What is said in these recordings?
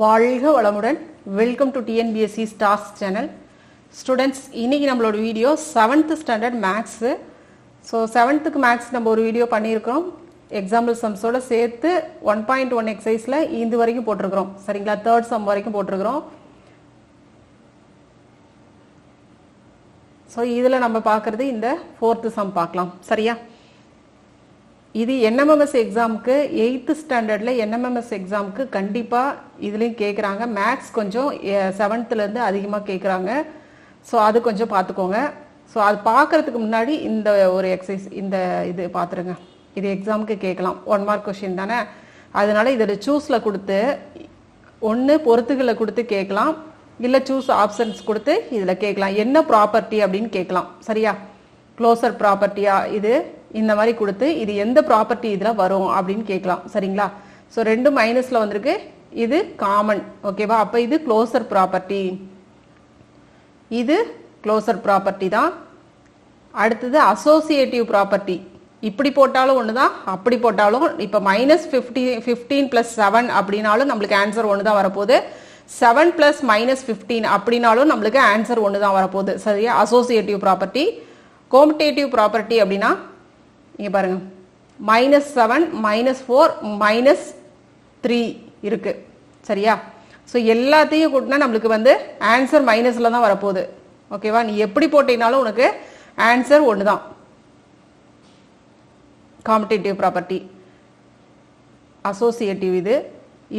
வாழ்க வளமுடன். Welcome to TNPSC stars channel students இன்னைக்கு நம்மளோட video seventh standard maths so செவன்த்துக்கு maths நம்ம ஒரு வீடியோ பண்ணியிருக்கிறோம். எக்ஸாம்பிள் சம்ஸோட சேர்த்து ஒன் பாயிண்ட் ஒன் எக்ஸைஸில் இது வரைக்கும் போட்டிருக்கிறோம். சரிங்களா? தேர்ட் சம் வரைக்கும் போட்டிருக்கிறோம். ஸோ இதில் நம்ம பார்க்குறது இந்த ஃபோர்த்து சம் பார்க்கலாம். சரியா? இது என்எம்எம்எஸ் எக்ஸாமுக்கு எயித்து ஸ்டாண்டர்டில் என்எம்எம்எஸ் எக்ஸாமுக்கு கண்டிப்பாக இதுலேயும் கேட்குறாங்க மேக்ஸ் கொஞ்சம் செவன்த்துலேருந்து அதிகமாக கேட்குறாங்க ஸோ அது கொஞ்சம் பார்த்துக்கோங்க ஸோ அது பார்க்குறதுக்கு முன்னாடி இந்த ஒரு எக்ஸசைஸ் இந்த இது பார்த்துருங்க இது எக்ஸாமுக்கு கேட்கலாம் ஒன் மார்க் கொஷின் தானே? அதனால இதில் சூஸில் கொடுத்து ஒன்று பொறுத்துகளை கொடுத்து கேட்கலாம் இல்லை சூஸ் ஆப்ஷன்ஸ் கொடுத்து இதில் கேட்கலாம் என்ன ப்ராப்பர்ட்டி அப்படின்னு கேட்கலாம் சரியா? க்ளோசர் ப்ராப்பர்ட்டியா இது? இந்த மாதிரி கொடுத்து இது எந்த ப்ராப்பர்ட்டி இதில் வரும் அப்படின்னு கேட்கலாம். சரிங்களா? ஸோ ரெண்டு மைனஸில் வந்திருக்கு. இது காமன் ஓகேவா அப்போ இது க்ளோசர் ப்ராப்பர்ட்டி இது க்ளோசர் ப்ராப்பர்ட்டி தான். அடுத்தது அசோசியேட்டிவ் ப்ராப்பர்ட்டி இப்படி போட்டாலும் ஒன்று தான் அப்படி போட்டாலும் இப்போ minus fifty fifteen plus seven அப்படின்னாலும் நம்மளுக்கு ஆன்சர் ஒன்று தான் வரப்போகுது. செவன் ப்ளஸ் மைனஸ் ஃபிஃப்டீன் அப்படின்னாலும் நம்மளுக்கு ஆன்சர் ஒன்று தான் வரப்போகுது. சரியா? அசோசியேட்டிவ் ப்ராப்பர்ட்டி கோமிட்டேட்டிவ் ப்ராப்பர்ட்டி அப்படின்னா இங்கே பாருங்க. Minus seven minus four minus three இருக்கு. சரியா? ஸோ எல்லாத்தையும் கூட்டினா நம்மளுக்கு வந்து ஆன்சர் மைனஸில் தான் வரப்போகுது. ஓகேவா நீ எப்படி போட்டீங்கனாலும் உனக்கு ஆன்சர் ஒன்று தான் காம்படேட்டிவ் ப்ராப்பர்ட்டி அசோசியேட்டிவ் இது.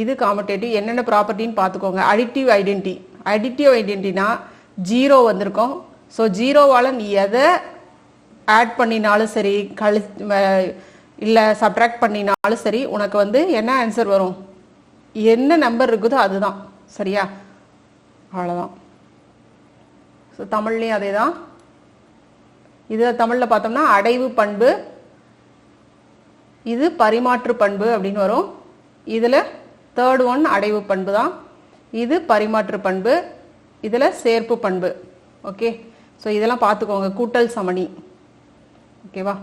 இது காம்படேட்டிவ் என்னென்ன ப்ராப்பர்ட்டின்னு பார்த்துக்கோங்க. அடிக்டிவ் ஐடென்டி அடிக்டிவ் ஐடென்டினா ஜீரோ வந்திருக்கும். ஸோ ஜீரோவால் நீ எதை ஆட் பண்ணினாலும் சரி கழி இல்லை சப்ராக்ட் பண்ணினாலும் சரி உனக்கு வந்து என்ன ஆன்சர் வரும்? என்ன நம்பர் இருக்குதோ அதுதான். சரியா? அவ்வளோதான் ஸோ தமிழ்லேயும் அதே தான் இதில் தமிழில் பார்த்தோம்னா அடைவு பண்பு இது பரிமாற்று பண்பு அப்படின்னு வரும். இதில் தேர்ட் ஒன் அடைவு பண்பு தான். இது பரிமாற்று பண்பு இதில் சேர்ப்பு பண்பு. ஓகே ஸோ இதெல்லாம் பார்த்துக்கோங்க. கூட்டல் சமணி. ஓகேவா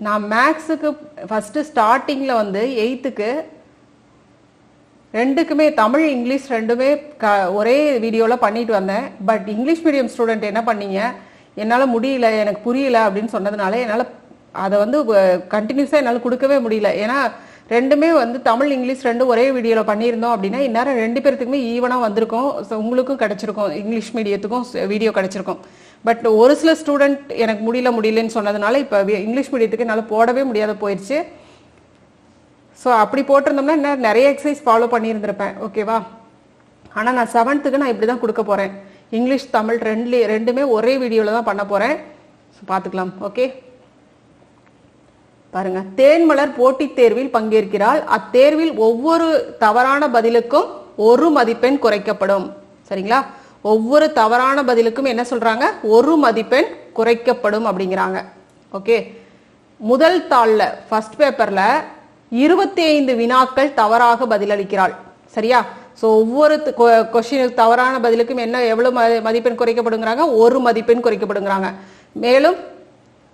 நான் மேக்ஸுக்கு ஃபஸ்ட்டு ஸ்டார்டிங்கில் வந்து எயித்துக்கு ரெண்டுக்குமே தமிழ் இங்கிலீஷ் ரெண்டுமே க ஒரே வீடியோவில் பண்ணிட்டு வந்தேன். பட் இங்கிலீஷ் மீடியம் ஸ்டூடெண்ட் என்ன பண்ணீங்க? என்னால் முடியல எனக்கு புரியல அப்படின்னு சொன்னதுனால என்னால் அதை வந்து கண்டினியூஸாக என்னால் கொடுக்கவே முடியல. ஏன்னா ரெண்டுமே வந்து தமிழ் இங்கிலீஷ் ரெண்டும் ஒரே வீடியோவில் பண்ணியிருந்தோம் அப்படின்னா இந்நேரம் ரெண்டு பேர்த்துக்குமே ஈவனாக வந்திருக்கும். ஸோ உங்களுக்கும் கிடச்சிருக்கும். இங்கிலீஷ் மீடியத்துக்கும் வீடியோ கிடச்சிருக்கும். பட் ஒரு சில ஸ்டூடெண்ட் எனக்கு முடியல முடியலன்னு சொன்னதுனால இப்போ இங்கிலீஷ் மீடியத்துக்கு என்னால் போடவே முடியாத போயிடுச்சு. ஸோ அப்படி போட்டிருந்தோம்னா இன்னும் நிறைய எக்ஸசைஸ் ஃபாலோ பண்ணியிருந்திருப்பேன். ஓகேவா ஆனால் நான் செவன்த்துக்கு நான் இப்படி தான் கொடுக்க போகிறேன் இங்கிலீஷ் தமிழ் ரெண்டு ரெண்டுமே ஒரே வீடியோவில் தான் பண்ண போகிறேன் ஸோ பார்த்துக்கலாம். ஓகே பாருங்க. தேன்மலர் போட்டித் தேர்வில் பங்கேற்கிறாள். அத்தேர்வில் ஒவ்வொரு தவறான பதிலுக்கும் ஒரு மதிப்பெண் குறைக்கப்படும். சரிங்களா? ஒவ்வொரு தவறான பதிலுக்கும் என்ன சொல்றாங்க? ஒரு மதிப்பெண் குறைக்கப்படும் அப்படிங்கிறாங்க. ஓகே முதல் தாளில் ஃபர்ஸ்ட் பேப்பர்ல இருபத்தி ஐந்து வினாக்கள் தவறாக பதிலளிக்கிறாள். சரியா? ஸோ ஒவ்வொரு கொஷினுக்கு தவறான பதிலுக்கும் என்ன எவ்வளவு மதிப்பெண் குறைக்கப்படுங்கிறாங்க? ஒரு மதிப்பெண் குறைக்கப்படுங்கிறாங்க. மேலும்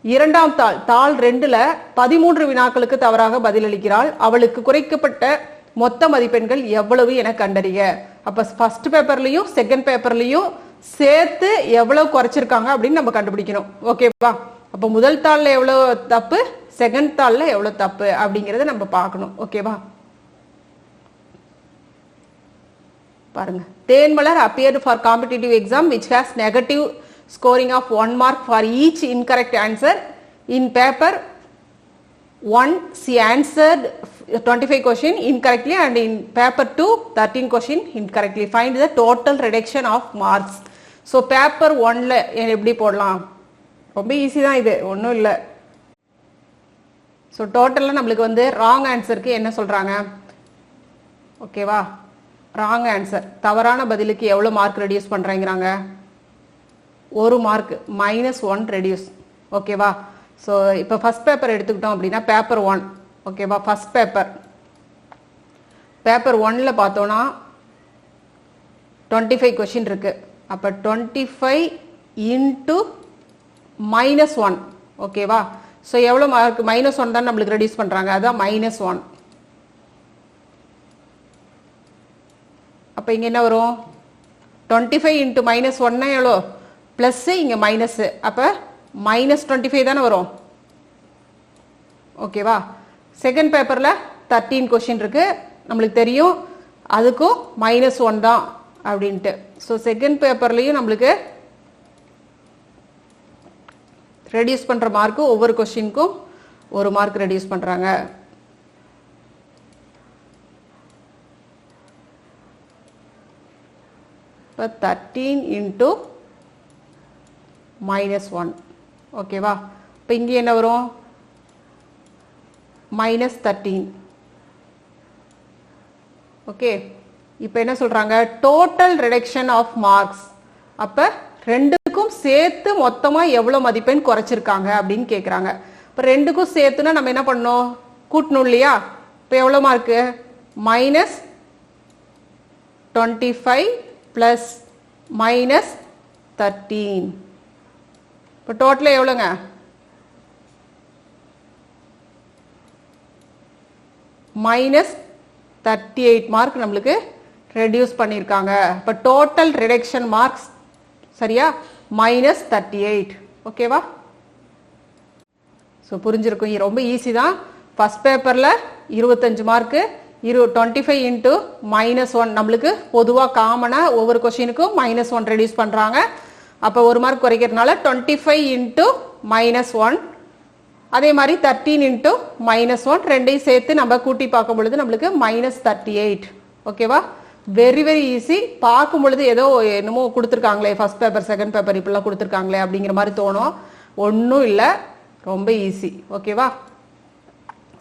இரண்டாம் தாள் தாள் ரெண்டுல பதிமூன்று வினாக்களுக்கு தவறாக பதிலளிக்கிறாள். அவளுக்கு குறைக்கப்பட்ட மொத்த மதிப்பெண்கள் எவ்வளவு என கண்டறிய அப்போ ஃபர்ஸ்ட் பேப்பர்லயும் செகண்ட் பேப்பர்லையும் சேர்த்து எவ்வளவு குறைச்சிருக்காங்க அப்படின்னு நம்ம கண்டுபிடிக்கணும். ஓகேவா அப்போ முதல் தாளில் எவ்வளவு தப்பு செகண்ட் தாளில் எவ்வளவு தப்பு அப்படிங்கிறத நம்ம பார்க்கணும். ஓகேவா பாருங்க. Thenmalar appeared for competitive exam which has negative scoring of one mark for each incorrect answer in paper one she answered 25 question incorrectly and in paper 2 13 question incorrectly. Find the total reduction of marks. So paper ஒன்ல எப்படி போடலாம்? ரொம்ப easy தான் இது. ஒன்றும் இல்லை. So டோட்டலாக நம்மளுக்கு வந்து ராங் ஆன்சருக்கு என்ன சொல்கிறாங்க ஓகேவா ராங் ஆன்சர் தவறான பதிலுக்கு எவ்வளோ மார்க் ரெடியூஸ் பண்ணுறேங்கிறாங்க ஒரு மார்க் மைனஸ் ஒன் ரெடியூஸ் ஓகேவா ஸோ இப்போ ஃபஸ்ட் பேப்பர் எடுத்துக்கிட்டோம் அப்படின்னா பேப்பர் ஒன் ஓகேவா ஃபஸ்ட் பேப்பர் பேப்பர் ஒன்னில் பார்த்தோன்னா டுவெண்ட்டி ஃபைவ் கொஷின் இருக்குது அப்போ twenty five into minus one ஓகேவா ஸோ எவ்வளோ மார்க் மைனஸ் ஒன் தான் நம்மளுக்கு ரெடியூஸ் பண்ணுறாங்க அதுதான் மைனஸ் ஒன் அப்போ இங்கே என்ன வரும்? டுவெண்ட்டி ஃபைவ் இன்ட்டு மைனஸ் ஒன்னா எவ்வளோ ப்ளஸ்ஸு இங்கே மைனஸு அப்போ மைனஸ் டுவெண்ட்டி ஃபைவ் தானே வரும். ஓகேவா செகண்ட் பேப்பரில் தேர்ட்டீன் கொஷின் இருக்குது நம்மளுக்கு தெரியும். அதுக்கும் மைனஸ் ஒன் தான் அப்படின்ட்டு. ஸோ செகண்ட் பேப்பர்லேயும் நம்மளுக்கு ரெடியூஸ் பண்ணுற மார்க்கு ஒவ்வொரு கொஷினுக்கும் ஒரு மார்க் ரெடியூஸ் பண்ணுறாங்க இப்போ தேர்ட்டீன் இன்ட்டு மைனஸ் ஒன் ஓகேவா இப்போ இங்கே என்ன வரும்? மைனஸ் தேர்ட்டீன் ஓகே இப்போ என்ன சொல்கிறாங்க டோட்டல் ரிடக்ஷன் ஆஃப் மார்க்ஸ் அப்போ ரெண்டுக்கும் சேர்த்து மொத்தமாக எவ்வளோ மதிப்பெண் குறைச்சிருக்காங்க அப்படின்னு கேட்குறாங்க இப்போ ரெண்டுக்கும் சேர்த்துனா நம்ம என்ன பண்ணோம் கூட்டணும் இல்லையா? இப்போ எவ்வளோ mark minus twenty five plus minus thirteen இப்போ டோட்டலாக எவ்வளோங்க மைனஸ் தேர்ட்டி எயிட் மார்க் நம்மளுக்கு ரெடியூஸ் பண்ணியிருக்காங்க. இப்போ டோட்டல் ரிடக்ஷன் மார்க்ஸ் சரியா? மைனஸ் தேர்ட்டி எயிட் ஓகேவா ஸோ புரிஞ்சிருக்கும். ரொம்ப ஈஸி தான். ஃபஸ்ட் பேப்பரில் இருபத்தஞ்சு மார்க்கு இரு twenty five into minus one நம்மளுக்கு பொதுவாக காமனாக ஒவ்வொரு கொஷினுக்கும் மைனஸ் ஒன் ரெடியூஸ் பண்ணுறாங்க அப்போ ஒரு mark குறைக்கிறதுனால twenty five into minus one அதே மாதிரி தேர்ட்டீன் இன்ட்டு மைனஸ் ஒன் ரெண்டையும் சேர்த்து நம்ம கூட்டி பார்க்கும் பொழுது நம்மளுக்கு மைனஸ் தேர்ட்டி எயிட் ஓகேவா வெரி வெரி ஈஸி பார்க்கும் பொழுது ஏதோ என்னமோ கொடுத்துருக்காங்களே ஃபர்ஸ்ட் பேப்பர் செகண்ட் பேப்பர் இப்படிலாம் கொடுத்துருக்காங்களே அப்படிங்கிற மாதிரி தோணும். ஒன்றும் இல்லை. ரொம்ப ஈஸி ஓகேவா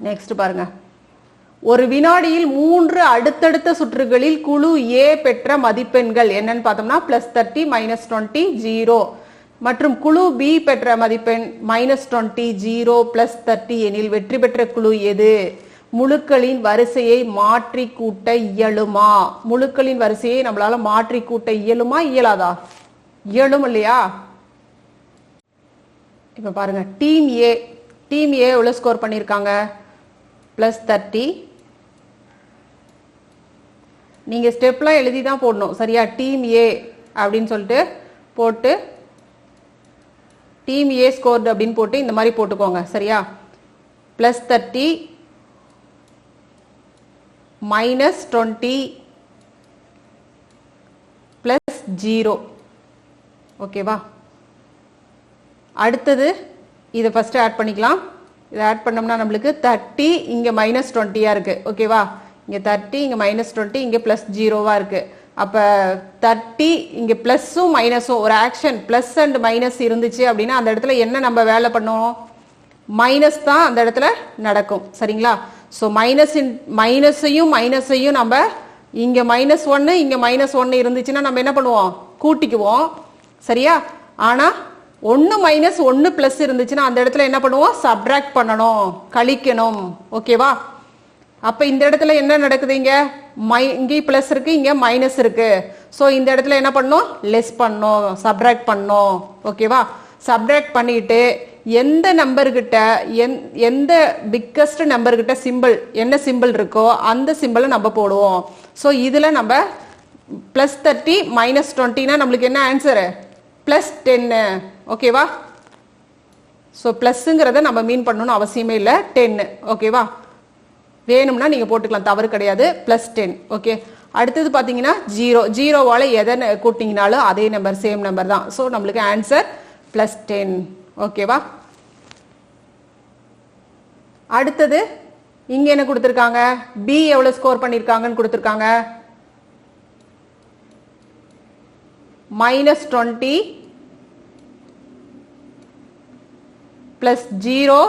நெக்ஸ்ட் பாருங்க. ஒரு வினாடியில் மூன்று அடுத்தடுத்த சுற்றுகளில் குழு ஏ பெற்ற மதிப்பெண்கள் என்னன்னு பார்த்தோம்னா plus thirty minus twenty zero மற்றும் குழு பி பெற்ற மதிப்பெண் minus twenty zero plus thirty எனில் வெற்றி பெற்ற குழு எது? முழுக்களின் வரிசையை மாற்றி கூட்ட இயலுமா? முழுக்களின் வரிசையை நம்மளால மாற்றி கூட்ட இயலுமா இயலாதா? இயலும் இல்லையா? இப்ப பாருங்க டீம் ஏ டீம் ஏ எவ்வளோ ஸ்கோர் பண்ணியிருக்காங்க பிளஸ் தேர்ட்டி நீங்கள் ஸ்டெப்லாம் எழுதி தான் போடணும் சரியா? டீம் ஏ அப்படின்னு சொல்லிட்டு போட்டு டீம் ஏ ஸ்கோர்டு அப்படின்னு போட்டு இந்த மாதிரி போட்டுக்கோங்க. சரியா? Plus thirty minus twenty plus zero ஓகேவா அடுத்தது இதை ஃபஸ்ட்டு ஆட் பண்ணிக்கலாம். இதை ஆட் பண்ணோம்னா நம்மளுக்கு தேர்ட்டி இங்கே மைனஸ் டுவெண்ட்டியாக இருக்குது ஓகேவா இங்கே தேர்ட்டி இங்கே மைனஸ் டுவெண்ட்டி இங்கே ப்ளஸ் ஜீரோவாக இருக்குது அப்போ தேர்ட்டி இங்கே ப்ளஸ்ஸும் மைனஸும் ஒரு ஆக்ஷன் ப்ளஸ் அண்ட் மைனஸ் இருந்துச்சு அப்படின்னா அந்த இடத்துல என்ன நம்ம வேலை பண்ணோம்? மைனஸ் தான் அந்த இடத்துல நடக்கும். சரிங்களா? ஸோ மைனஸ் மைனஸையும் மைனஸையும் நம்ம இங்கே மைனஸ் ஒன்று இங்கே மைனஸ் ஒன்று இருந்துச்சுன்னா நம்ம என்ன பண்ணுவோம்? கூட்டிக்குவோம். சரியா? ஆனால் ஒன்று மைனஸ் ஒன்று ப்ளஸ் இருந்துச்சுன்னா அந்த இடத்துல என்ன பண்ணுவோம்? சப்ராக்ட் பண்ணணும். கழிக்கணும். ஓகேவா அப்போ இந்த இடத்துல என்ன நடக்குது இங்க? மை இங்கே ப்ளஸ் இருக்கு இங்க மைனஸ் இருக்கு. ஸோ இந்த இடத்துல என்ன பண்ணும்? லெஸ் பண்ணும் சப்ராக்ட் பண்ணும். ஓகேவா சப்ராக்ட் பண்ணிட்டு எந்த நம்பர்கிட்ட எந் எந்த பிக்கஸ்ட் நம்பர்கிட்ட சிம்பிள் என்ன சிம்பிள் இருக்கோ அந்த சிம்பிளை நம்ம போடுவோம். ஸோ இதில் நம்ம ப்ளஸ் தேர்ட்டி மைனஸ் டுவெண்ட்டினா நம்மளுக்கு என்ன ஆன்சரு ப்ளஸ் டென்னு ஓகேவா ஸோ ப்ளஸ்ஸுங்கிறத நம்ம மீன் பண்ணணும்னு அவசியமே இல்லை டென்னு ஓகேவா வேணும்னா நீங்கள் போட்டுக்கலாம். தவறு கிடையாது. ப்ளஸ் டென் ஓகே அடுத்தது பார்த்தீங்கன்னா ஜீரோ ஜீரோவால் எதை கூட்டிங்கனாலும் அதே நம்பர் சேம் நம்பர் தான். ஸோ நம்மளுக்கு ஆன்சர் ப்ளஸ் டென் ஓகேவா அடுத்தது இங்கே என்ன கொடுத்துருக்காங்க? பி எவ்வளோ ஸ்கோர் பண்ணியிருக்காங்கன்னு கொடுத்துருக்காங்க? Minus twenty plus zero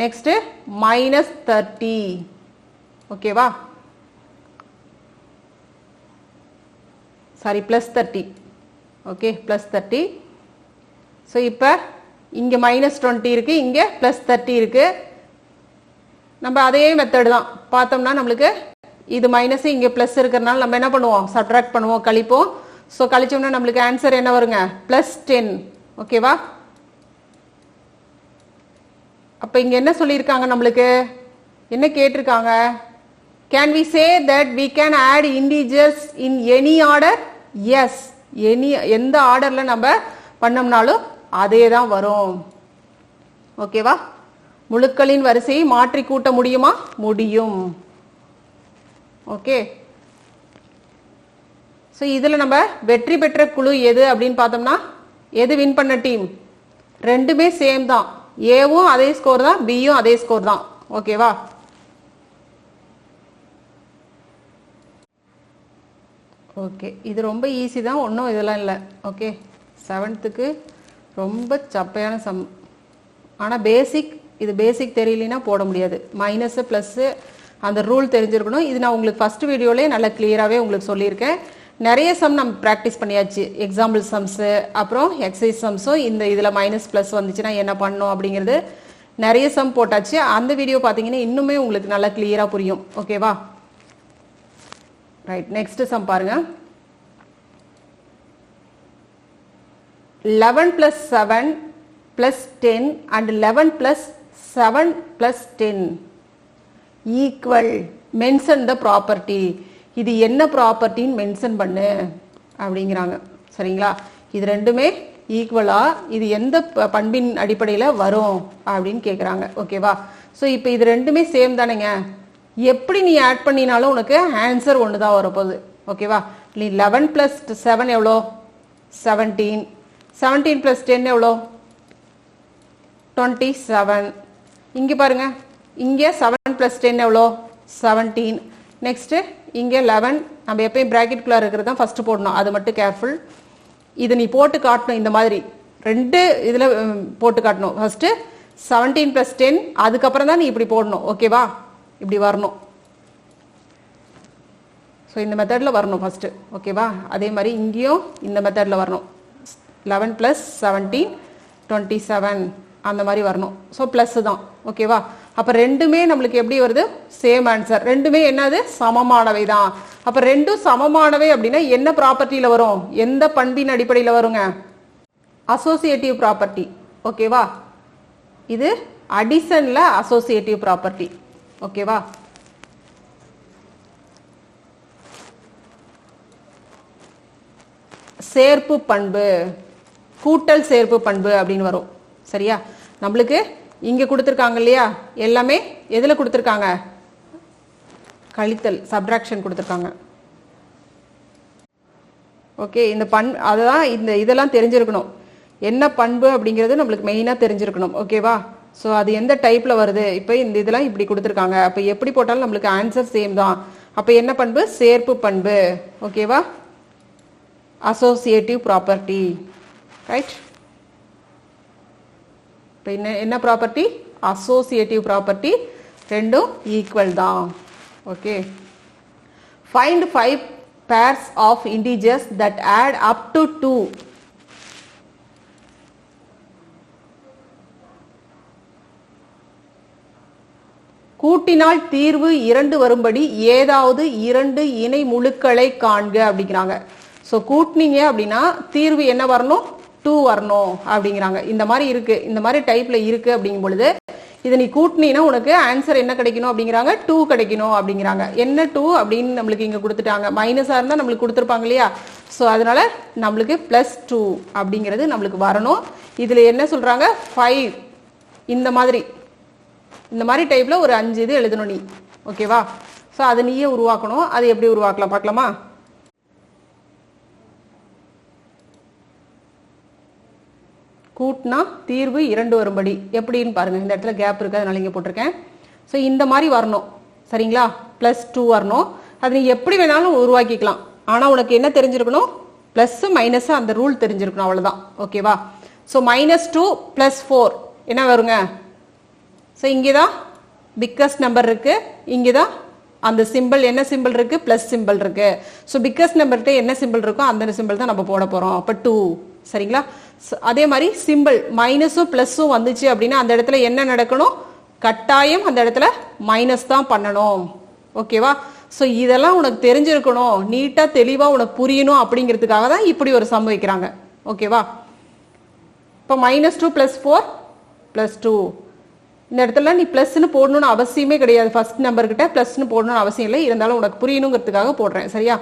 next minus thirty ஓகேவா sorry plus thirty okay plus thirty so இப்போ இங்கே மைனஸ் டுவெண்ட்டி இருக்குது இங்கே ப்ளஸ் தேர்ட்டி இருக்குது நம்ம அதே மெத்தடு தான். பார்த்தோம்னா நம்மளுக்கு இது மைனஸ் இங்கே ப்ளஸ் இருக்கிறனால நம்ம என்ன பண்ணுவோம்? சப்ட்ராக்ட் பண்ணுவோம் கழிப்போம். ஸோ கழிச்சோம்னா நம்மளுக்கு ஆன்சர் என்ன வருங்க? ப்ளஸ் டென் ஓகேவா அப்போ இங்கே என்ன சொல்லியிருக்காங்க நம்மளுக்கு? என்ன கேட்டிருக்காங்க? Can we say that we can add integers in any order as any எந்த ஆர்டரில் நம்ம பண்ணோம்னாலும் அதே தான் வரும் ஓகேவா முழுக்களின் வரிசையை மாற்றி கூட்ட முடியுமா? முடியும். ஓகே ஸோ இதில் நம்ம வெற்றி பெற்ற குழு எது அப்படின்னு பார்த்தோம்னா எது வின் பண்ண டீம் ரெண்டுமே சேம் தான். ஏவும் அதே ஸ்கோர் தான் பியும் அதே ஸ்கோர் தான். ஓகேவா ஓகே இது ரொம்ப ஈஸி தான் ஒன்றும் இதெல்லாம் இல்லை. ஓகே செவன்த்துக்கு ரொம்ப சப்பையான சம் ஆனால் பேசிக் இது பேசிக் தெரியலனா போட முடியாது. மைனஸு ப்ளஸ்ஸு அந்த ரூல் தெரிஞ்சிருக்கணும். இது நான் உங்களுக்கு ஃபஸ்ட் வீடியோலேயே நல்லா கிளியராகவே உங்களுக்கு சொல்லியிருக்கேன். நிறைய சம் நம்ம ப்ராக்டிஸ் பண்ணியாச்சு. எக்ஸாம்பிள் சம்ஸு அப்புறம் எக்ஸசைஸ் சம்ஸும் இந்த இதில் மைனஸ் ப்ளஸ் வந்துச்சுன்னா என்ன பண்ணணும் அப்படிங்கிறது நிறைய சம் போட்டாச்சு. அந்த வீடியோ பார்த்தீங்கன்னா இன்னுமே உங்களுக்கு நல்லா கிளியராக புரியும். ஓகேவா ரைட் நெக்ஸ்ட் சம் பாருங்க. Eleven plus seven plus ten and eleven plus seven plus ten equal mention the property இது என்ன ப்ராப்பர்ட்டின்னு மென்ஷன் பண்ணு அப்படிங்கிறாங்க. சரிங்களா? இது ரெண்டுமே ஈக்குவலா இது எந்த ப- பண்பின் அடிப்படையில் வரும் அப்படின்னு கேட்குறாங்க ஓகேவா ஸோ இப்போ இது ரெண்டுமே சேம் தானேங்க. எப்படி நீ ஆட் பண்ணினாலும் உனக்கு ஆன்சர் ஒன்று தான் வரப்போகுது ஓகேவா நீ லெவன் ப்ளஸ் செவன் எவ்வளோ? செவன்டீன் செவன்டீன் ப்ளஸ் டென் எவ்வளோ? டுவெண்ட்டி செவன் இங்கே பாருங்க. இங்கே செவன் ப்ளஸ் டென் எவ்வளோ? செவன்டீன் நெக்ஸ்ட்டு இங்கே லெவன் நம்ம எப்பயும் ப்ராக்கெட்குள்ளே இருக்கிறது தான் ஃபஸ்ட்டு போடணும். அது மட்டும் கேர்ஃபுல் இது நீ போட்டு காட்டணும் இந்த மாதிரி. ரெண்டு இதில் போட்டு காட்டணும். ஃபஸ்ட்டு செவன்டீன் ப்ளஸ் டென் அதுக்கப்புறம் தான் நீ இப்படி போடணும். ஓகேவா இப்படி வரணும். ஸோ இந்த மெத்தடில் வரணும் ஃபஸ்ட்டு ஓகேவா அதே மாதிரி இங்கேயும் இந்த மெத்தடில் வரணும். Eleven plus seventeen twenty seven அந்த மாதிரி வரணும். ஸோ ப்ளஸ்ஸு தான். ஓகேவா அப்போ ரெண்டுமே நம்மளுக்கு எப்படி வருது? சேம் ஆன்சர் ரெண்டுமே என்னது? சமமானவை தான் அப்போ ரெண்டும் சமமானவை அப்படின்னா என்ன ப்ராப்பர்ட்டியில் வரும்? எந்த பண்பின் அடிப்படையில் வருங்க? அசோசியேட்டிவ் ப்ராப்பர்ட்டி ஓகேவா இது அடிசனில் அசோசியேட்டிவ் ப்ராப்பர்ட்டி ஓகேவா சேர்ப்பு பண்பு. கூட்டல் சேர்ப்பு பண்பு அப்படின்னு வரும். சரியா? நம்மளுக்கு இங்கே கொடுத்துருக்காங்க இல்லையா? எல்லாமே எதில் கொடுத்துருக்காங்க? கழித்தல் சப்ட்ராக்ஷன் கொடுத்துருக்காங்க. ஓகே இந்த பண் அதுதான் இந்த இதெல்லாம் தெரிஞ்சிருக்கணும். என்ன பண்பு அப்படிங்கிறது நம்மளுக்கு மெயினாக தெரிஞ்சிருக்கணும். ஓகேவா ஸோ அது எந்த டைப்பில் வருது? இப்போ இந்த இதெல்லாம் இப்படி கொடுத்துருக்காங்க. அப்போ எப்படி போட்டாலும் நம்மளுக்கு ஆன்சர் சேம் தான். அப்போ என்ன பண்பு? சேர்ப்பு பண்பு. ஓகேவா அசோசியேட்டிவ் ப்ராப்பர்ட்டி ரைட் இப்போ என்ன என்ன ப்ராப்பர்ட்டி அசோசியேட்டிவ் ப்ராப்பர்ட்டி ரெண்டும் ஈக்குவல் தான். Okay find five pairs of integers that add up to two கூட்டினால் தீர்வு இரண்டு வரும்படி ஏதாவது இரண்டு இணை முழுக்களை காண்க அப்படிங்கிறாங்க. ஸோ கூட்டினீங்க அப்படின்னா தீர்வு என்ன வரணும்? டூ வரணும் அப்படிங்கிறாங்க. இந்த மாதிரி இருக்கு. இந்த மாதிரி டைப்ல இருக்கு அப்படிங்கும் பொழுது இதை நீ கூட்டினீன்னா உனக்கு ஆன்சர் என்ன கிடைக்கணும் அப்படிங்கிறாங்க. டூ கிடைக்கணும் அப்படிங்கிறாங்க. என்ன டூ அப்படின்னு நம்மளுக்கு இங்க கொடுத்துட்டாங்க. மைனஸாக இருந்தால் நம்மளுக்கு கொடுத்துருப்பாங்க இல்லையா? ஸோ அதனால நம்மளுக்கு ப்ளஸ் டூ அப்படிங்கிறது நம்மளுக்கு வரணும். இதில் என்ன சொல்றாங்க? ஃபைவ் இந்த மாதிரி. இந்த மாதிரி டைப்ல ஒரு அஞ்சு இது எழுதணும் நீ. ஓகேவா ஸோ அதை நீயே உருவாக்கணும். அது எப்படி உருவாக்கலாம்? பார்க்கலாமா? கூட்டினா தீர்வு இரண்டு வரும்படி. எப்படின்னு பாருங்கள் இந்த இடத்துல கேப் இருக்குது அதனால இங்கே போட்டிருக்கேன். ஸோ இந்த மாதிரி வரணும். சரிங்களா? ப்ளஸ் டூ வரணும். அது நீ எப்படி வேணாலும் உருவாக்கிக்கலாம். ஆனால் உனக்கு என்ன தெரிஞ்சிருக்கணும்? ப்ளஸ்ஸு மைனஸு அந்த ரூல் தெரிஞ்சிருக்கணும். அவ்வளோதான் ஓகேவா so minus two plus four என்ன வருங்க? ஸோ இங்கே தான் பிக்கஸ்ட் நம்பர் இருக்குது இங்கே தான் அந்த சிம்பிள் என்ன சிம்பிள் இருக்குது ப்ளஸ் சிம்பிள் இருக்குது ஸோ பிக்கஸ்ட் நம்பர்கிட்ட என்ன சிம்பிள் இருக்கோ அந்த சிம்பிள் தான் நம்ம போட போகிறோம் அப்போ டூ சரிங்களா? அதே மாதிரி சிம்பிள் மைனஸும் ப்ளஸ்ஸும் வந்துச்சு அப்படின்னா அந்த இடத்துல என்ன நடக்கணும்? கட்டாயம் அந்த இடத்துல மைனஸ் தான் பண்ணணும். ஓகேவா ஸோ இதெல்லாம் உனக்கு தெரிஞ்சிருக்கணும். நீட்டாக தெளிவாக உனக்கு புரியணும் அப்படிங்கிறதுக்காக தான் இப்படி ஒரு சம் வைக்கிறாங்க. ஓகேவா இப்போ minus two plus four plus two இந்த இடத்துல நீ ப்ளஸ்னு போடணும்னு அவசியமே கிடையாது. ஃபர்ஸ்ட் நம்பர்கிட்ட ப்ளஸ்னு போடணும்னு அவசியம் இல்லை. இருந்தாலும் உனக்கு புரியணுங்கிறதுக்காக போடுறேன். சரியா?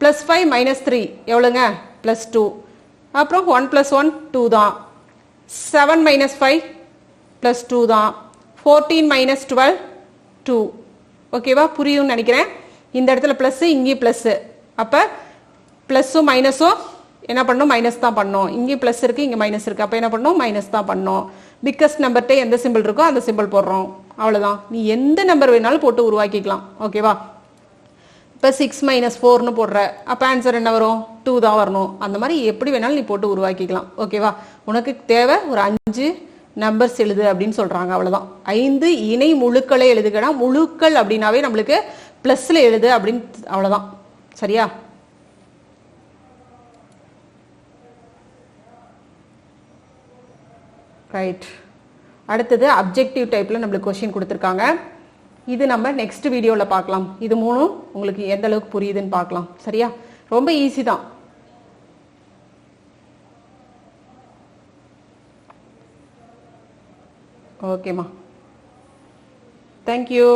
ப்ளஸ் ஃபைவ் மைனஸ் த்ரீ எவ்வளோங்க? ப்ளஸ் டூ அப்புறம் ஒன் ப்ளஸ் ஒன் டூ தான். Seven minus five plus two தான். ஃபோர்டீன் மைனஸ் டுவெல் டூ ஓகேவா புரியும்னு நினைக்கிறேன். இந்த இடத்துல ப்ளஸ்ஸு இங்கேயும் ப்ளஸ்ஸு அப்போ ப்ளஸ்ஸும் மைனஸும் என்ன பண்ணணும் மைனஸ் தான் பண்ணணும் இங்கே ப்ளஸ் இருக்குது இங்கே மைனஸ் இருக்குது அப்போ என்ன பண்ணும்? மைனஸ் தான் பண்ணோம். பிக்கஸ்ட் நம்பர்கிட்ட எந்த சிம்பிள் இருக்கோ அந்த சிம்பிள் போடுறோம். அவ்வளோதான் நீ எந்த நம்பர் வேணாலும் போட்டு உருவாக்கிக்கலாம். ஓகேவா இப்போ சிக்ஸ் மைனஸ் ஃபோர்னு போடுற. அப்போ ஆன்சர் என்ன வரும்? டூ தான் வரணும். அந்த மாதிரி எப்படி வேணாலும் நீ போட்டு உருவாக்கிக்கலாம். ஓகேவா உனக்கு தேவை ஒரு அஞ்சு நம்பர்ஸ் எழுது அப்படின்னு சொல்கிறாங்க அவ்வளோதான் ஐந்து இணை முழுக்களை எழுதுகனா முழுக்கள் அப்படின்னாவே நம்மளுக்கு ப்ளஸில் எழுது அப்படின்னு அவ்வளோதான் சரியா? ரைட் அடுத்தது அப்ஜெக்டிவ் டைப்பில் நம்மளுக்கு கொஷின் கொடுத்துருக்காங்க. இது நம்ம நெக்ஸ்ட் வீடியோவில் பார்க்கலாம். இது மூணும் உங்களுக்கு எந்த அளவுக்கு புரியுதுன்னு பார்க்கலாம். சரியா? ரொம்ப ஈஸி தான். ஓகேம்மா தேங்க்யூ